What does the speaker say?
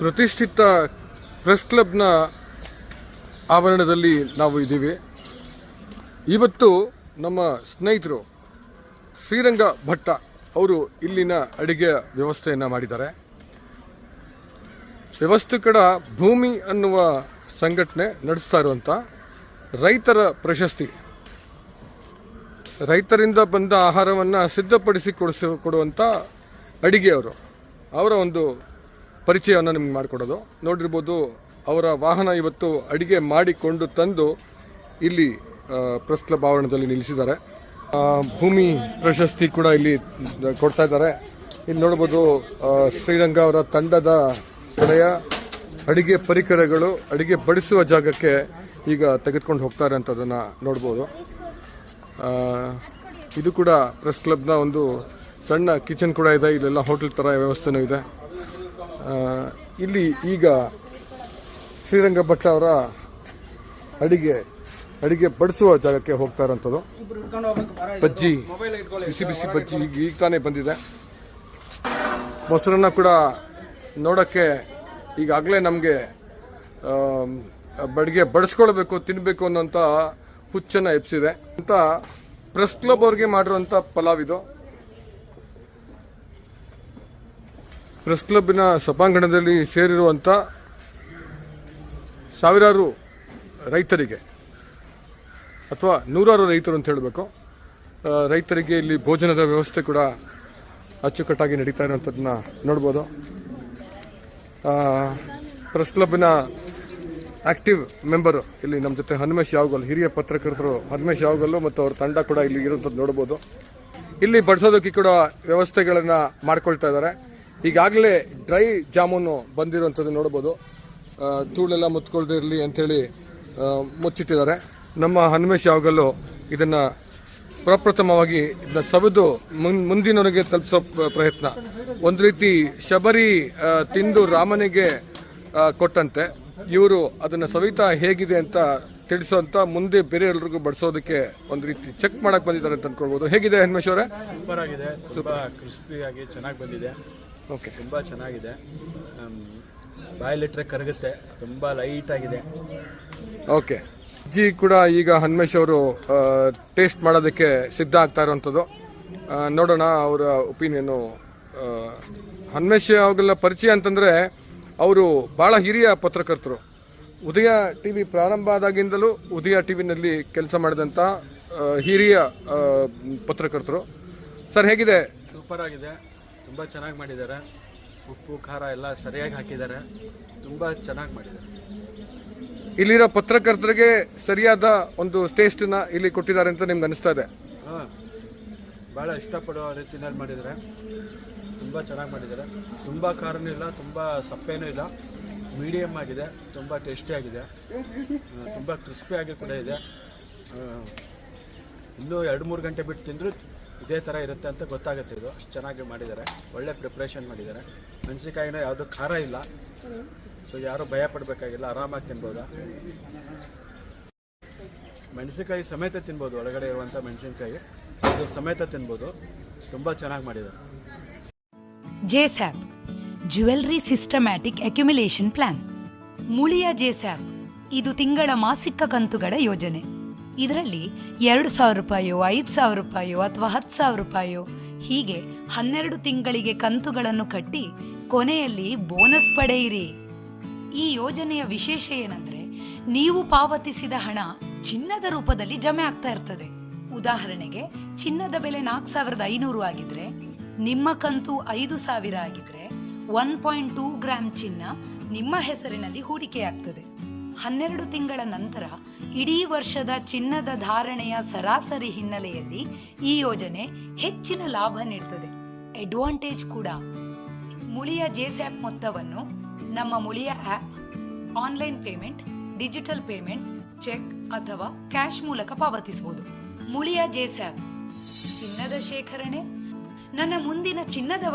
ಪ್ರತಿಷ್ಠಿತ ಪ್ರೆಸ್ ಕ್ಲಬ್ನ ಆವರಣದಲ್ಲಿ ನಾವು ಇದ್ದೀವಿ. ಇವತ್ತು ನಮ್ಮ ಸ್ನೇಹಿತರು ಶ್ರೀರಂಗ ಭಟ್ಟ ಅವರು ಇಲ್ಲಿನ ಅಡಿಗೆ ವ್ಯವಸ್ಥೆಯನ್ನು ಮಾಡಿದ್ದಾರೆ. ವ್ಯವಸ್ಥಿಕರ ಭೂಮಿ ಅನ್ನುವ ಸಂಘಟನೆ ನಡೆಸ್ತಾ ಇರುವಂಥ ರೈತರ ಪ್ರಶಸ್ತಿ. ರೈತರಿಂದ ಬಂದ ಆಹಾರವನ್ನು ಸಿದ್ಧಪಡಿಸಿ ಕೊಡಿಸಿ ಕೊಡುವಂಥ ಅಡಿಗೆಯವರು. ಅವರ ಒಂದು ಪರಿಚಯವನ್ನು ನಿಮ್ಗೆ ಮಾಡಿಕೊಡೋದು. ನೋಡಿರ್ಬೋದು ಅವರ ವಾಹನ ಇವತ್ತು ಅಡಿಗೆ ಮಾಡಿಕೊಂಡು ತಂದು ಇಲ್ಲಿ ಪ್ರೆಸ್ ಕ್ಲಬ್ ಆವರಣದಲ್ಲಿ ನಿಲ್ಲಿಸಿದ್ದಾರೆ. ಭೂಮಿ ಪ್ರಶಸ್ತಿ ಕೂಡ ಇಲ್ಲಿ ಕೊಡ್ತಾ ಇದ್ದಾರೆ. ಇಲ್ಲಿ ನೋಡ್ಬೋದು ಶ್ರೀರಂಗ ಅವರ ತಂಡದ ಕಡೆಯ ಅಡಿಗೆ ಪರಿಕರಗಳು ಅಡಿಗೆ ಬಡಿಸುವ ಜಾಗಕ್ಕೆ ಈಗ ತೆಗೆದುಕೊಂಡು ಹೋಗ್ತಾರೆ ಅಂತ ಅದನ್ನು ನೋಡ್ಬೋದು ಇದು ಕೂಡ ಪ್ರೆಸ್ ಕ್ಲಬ್ನ ಒಂದು ಸಣ್ಣ ಕಿಚನ್ ಕೂಡ ಇದೆ. ಇಲ್ಲೆಲ್ಲ ಹೋಟೆಲ್ ಥರ ವ್ಯವಸ್ಥೆನೂ ಇದೆ. ಇಲ್ಲಿ ಈಗ ಶ್ರೀರಂಗ ಭಟ್ಟ ಅವರ ಅಡಿಗೆ ಅಡಿಗೆ ಬಡಿಸುವ ಜಾಗಕ್ಕೆ ಹೋಗ್ತಾ ಇರೋಂಥದ್ದು. ಬಜ್ಜಿ, ಬಿಸಿ ಬಿಸಿ ಬಜ್ಜಿ ಈಗ ಈಗ ತಾನೇ ಬಂದಿದೆ. ಮೊಸರನ್ನ ಕೂಡ ನೋಡೋಕ್ಕೆ ಈಗಾಗಲೇ ನಮಗೆ ಬಡಿಗೆ ಬಡಿಸ್ಕೊಳ್ಬೇಕು ತಿನ್ನಬೇಕು ಅನ್ನೋಂಥ ಹುಚ್ಚನ್ನು ಎಪ್ಸಿದೆ ಅಂತ ಪ್ರೆಸ್ ಕ್ಲಬ್ ಅವ್ರಿಗೆ ಮಾಡಿರುವಂಥ ಪಲಾವ್ ಇದು. ಪ್ರೆಸ್ ಕ್ಲಬ್ಬಿನ ಸಭಾಂಗಣದಲ್ಲಿ ಸೇರಿರುವಂಥ ಸಾವಿರಾರು ರೈತರಿಗೆ ಅಥವಾ ನೂರಾರು ರೈತರು ಅಂತ ಹೇಳಬೇಕು. ರೈತರಿಗೆ ಇಲ್ಲಿ ಭೋಜನದ ವ್ಯವಸ್ಥೆ ಕೂಡ ಅಚ್ಚುಕಟ್ಟಾಗಿ ನಡೀತಾ ಇರುವಂಥದ್ದನ್ನ ನೋಡ್ಬೋದು. ಪ್ರೆಸ್ ಕ್ಲಬ್ಬಿನ ಆಕ್ಟಿವ್ ಮೆಂಬರು ಇಲ್ಲಿ ನಮ್ಮ ಜೊತೆ ಹನುಮೇಶ್ ಯಾವಗಲ್, ಹಿರಿಯ ಪತ್ರಕರ್ತರು ಹನುಮೇಶ್ ಯಾವಗಲ್ಲು ಮತ್ತು ಅವ್ರ ತಂಡ ಕೂಡ ಇಲ್ಲಿ ಇರುವಂಥದ್ದು ನೋಡ್ಬೋದು. ಇಲ್ಲಿ ಬಡಿಸೋದಕ್ಕೆ ಕೂಡ ವ್ಯವಸ್ಥೆಗಳನ್ನು ಮಾಡ್ಕೊಳ್ತಾ ಇದ್ದಾರೆ. ಈಗಾಗಲೇ ಡ್ರೈ ಜಾಮೂನು ಬಂದಿರುವಂಥದ್ದು ನೋಡ್ಬೋದು. ಧೂಳೆಲ್ಲ ಮುತ್ಕೊಳ್ದೇ ಇರಲಿ ಅಂಥೇಳಿ ಮುಚ್ಚಿಟ್ಟಿದ್ದಾರೆ. ನಮ್ಮ ಹನುಮೇಶ್ ಯಾವಾಗಲೂ ಇದನ್ನು ಪ್ರಪ್ರಥಮವಾಗಿ ಇದನ್ನ ಸವಿದು ಮುನ್, ಮುಂದಿನವರಿಗೆ ತಲುಪಿಸೋ ಪ್ರಯತ್ನ. ಒಂದು ರೀತಿ ಶಬರಿ ತಿಂದು ರಾಮನಿಗೆ ಕೊಟ್ಟಂತೆ. ಇವರು ಅದನ್ನು ಸವಿತಾ ಹೇಗಿದೆ ಅಂತ ತಿಳಿಸೋಂತ ಮುಂದೆ ಬೇರೆ ಎಲ್ರಿಗೂ ಬಡಿಸೋದಕ್ಕೆ ಒಂದು ರೀತಿ ಚೆಕ್ ಮಾಡಕ್ ಬಂದಿದ್ದಾರೆ ಅಂತ ಅನ್ಕೊಳ್ಬೋದು. ಹೇಗಿದೆ ಹನುಮೇಶ್ ಅವರೇ? ಸೂಪರ್ ಆಗಿದೆ. ಕ್ರಿಸ್ಪಿ ಆಗಿ ಚೆನ್ನಾಗಿ ಬಂದಿದೆ. ಓಕೆ. ತುಂಬ ಚೆನ್ನಾಗಿದೆ. ಬಾಯ್ಲಿಟ್ರೆ ಬಾಯಲ್ಲಿಟ್ರೆ ಕರಗುತ್ತೆ. ತುಂಬ ಲೈಟ್ ಆಗಿದೆ ಓಕೆ. ಅಜ್ಜಿ ಕೂಡ ಈಗ ಹನುಮೇಶ್ ಅವರು ಟೇಸ್ಟ್ ಮಾಡೋದಕ್ಕೆ ಸಿದ್ಧ ಆಗ್ತಾ ಇರುವಂಥದ್ದು. ನೋಡೋಣ ಅವರ ಒಪಿನಿಯನ್ನು ಹನ್ಮೇಶ್ ಅವಾಗೆಲ್ಲ ಪರಿಚಯ ಅಂತಂದರೆ ಅವರು ಭಾಳ ಹಿರಿಯ ಪತ್ರಕರ್ತರು. ಉದಯ ಟಿ ವಿ ಪ್ರಾರಂಭ ಆದಾಗಿಂದಲೂ ಉದಯ ಟಿ ವಿನಲ್ಲಿ ಕೆಲಸ ಮಾಡಿದಂಥ ಹಿರಿಯ ಪತ್ರಕರ್ತರು. ಸರ್ ಹೇಗಿದೆ? ಸೂಪರ್ ಆಗಿದೆ. ತುಂಬ ಚೆನ್ನಾಗಿ ಮಾಡಿದ್ದಾರೆ ಉಪ್ಪು ಖಾರ ಎಲ್ಲ ಸರಿಯಾಗಿ ಹಾಕಿದ್ದಾರೆ ತುಂಬ ಚೆನ್ನಾಗಿ ಮಾಡಿದ್ದಾರೆ ಇಲ್ಲಿರೋ ಪತ್ರಕರ್ತರಿಗೆ ಸರಿಯಾದ ಒಂದು ಟೇಸ್ಟನ್ನ ಇಲ್ಲಿ ಕೊಟ್ಟಿದ್ದಾರೆ ಅಂತ ನಿಮ್ಗೆ ಅನಿಸ್ತಾ ಇದೆ? ಹಾಂ ಭಾಳ ಇಷ್ಟಪಡೋ ರೀತಿಯಲ್ಲಿ ಮಾಡಿದ್ದಾರೆ ತುಂಬ ಚೆನ್ನಾಗಿ ಮಾಡಿದ್ದಾರೆ ತುಂಬ ಖಾರನೂ ಇಲ್ಲ ತುಂಬ ಸಪ್ಪೇನೂ ಇಲ್ಲ. ಮೀಡಿಯಮ್ ಆಗಿದೆ ತುಂಬ ಟೇಸ್ಟಿಯಾಗಿದೆ ತುಂಬ ಕ್ರಿಸ್ಪಿಯಾಗಿ ಕೂಡ ಇದೆ. ಇನ್ನೂ ಎರಡು ಮೂರು ಗಂಟೆ ಬಿಟ್ಟು ತಿಂದರೂ ಇದೇ ಥರ ಇರುತ್ತೆ ಅಂತ ಗೊತ್ತಾಗುತ್ತೆ ಇದು. ಅಷ್ಟು ಚೆನ್ನಾಗಿ ಮಾಡಿದ್ದಾರೆ. ಒಳ್ಳೆ ಪ್ರಿಪ್ರೇಷನ್ ಮಾಡಿದ್ದಾರೆ. ಮೆಣಸಿನಕಾಯಿನ ಯಾವುದೂ ಖಾರ ಇಲ್ಲ. ಸೊ ಯಾರೂ ಭಯ ಪಡಬೇಕಾಗಿಲ್ಲ. ಆರಾಮಾಗಿ ತಿನ್ಬೋದು? ಮೆಣಸಿನಕಾಯಿ ಸಮೇತ ತಿನ್ಬೋದು. ಒಳಗಡೆ ಇರುವಂಥ ಮೆಣಸಿನಕಾಯಿ ಅದು ಸಮೇತ ತಿನ್ಬೋದು. ತುಂಬ ಚೆನ್ನಾಗಿ ಮಾಡಿದ್ದಾರೆ. ಜೆಸ್ಯಾಪ್ jewellery systematic accumulation plan Muliya ಜೆಸ್ಯಾಪ್ ಇದು ತಿಂಗಳ ಮಾಸಿಕ ಕಂತುಗಳ ಯೋಜನೆ. ಇದರಲ್ಲಿ ಎರಡು ಸಾವಿರ ರೂಪಾಯೋ, ಐದು ಸಾವಿರ ರೂಪಾಯೋ ಅಥವಾ ಹತ್ತು ಸಾವಿರ ರೂಪಾಯೋ, ಹೀಗೆ ಹನ್ನೆರಡು ತಿಂಗಳಿಗೆ ಕಂತುಗಳನ್ನು ಕಟ್ಟಿ ಕೊನೆಯಲ್ಲಿ ಬೋನಸ್ ಪಡೆಯಿರಿ. ಈ ಯೋಜನೆಯ ವಿಶೇಷ ಏನಂದ್ರೆ ನೀವು ಪಾವತಿಸಿದ ಹಣ ಚಿನ್ನದ ರೂಪದಲ್ಲಿ ಜಮೆ ಆಗ್ತಾ ಇರ್ತದೆ. ಉದಾಹರಣೆಗೆ ಚಿನ್ನದ ಬೆಲೆ ನಾಲ್ಕು ಸಾವಿರದ ಐನೂರು ಆಗಿದ್ರೆ, ನಿಮ್ಮ ಕಂತು ಐದು ಸಾವಿರ ಆಗಿದ್ರೆ, ಒನ್ ಪಾಯಿಂಟ್ ಟೂ ಗ್ರಾಮ್ ಚಿನ್ನ ನಿಮ್ಮ ಹೆಸರಿನಲ್ಲಿ ಹೂಡಿಕೆಯಾಗ್ತದೆ. ಹನ್ನೆರಡು ತಿಂಗಳ ನಂತರ ಇಡೀ ವರ್ಷದ ಚಿನ್ನದ ಧಾರಣೆಯ ಸರಾಸರಿ ಹಿನ್ನೆಲೆಯಲ್ಲಿ ಈ ಯೋಜನೆ ಹೆಚ್ಚಿನ ಲಾಭ ನೀಡುತ್ತದೆ ಅಡ್ವಾಂಟೇಜ್ ಕೂಡ. ಮುಳಿಯ ಜೆಸ್ಯಾಪ್ ಮೊತ್ತವನ್ನು ನಮ್ಮ Muliya app online payment digital payment cheque ಅಥವಾ ಕ್ಯಾಶ್ ಮೂಲಕ ಪಾವತಿಸಬಹುದು. ಮುಳಿಯ ಜೆಸ್ಯಾಪ್ ಚಿನ್ನದ ಶೇಖರಣೆ, ನನ್ನ ಮುಂದಿನ ಚಿನ್ನದ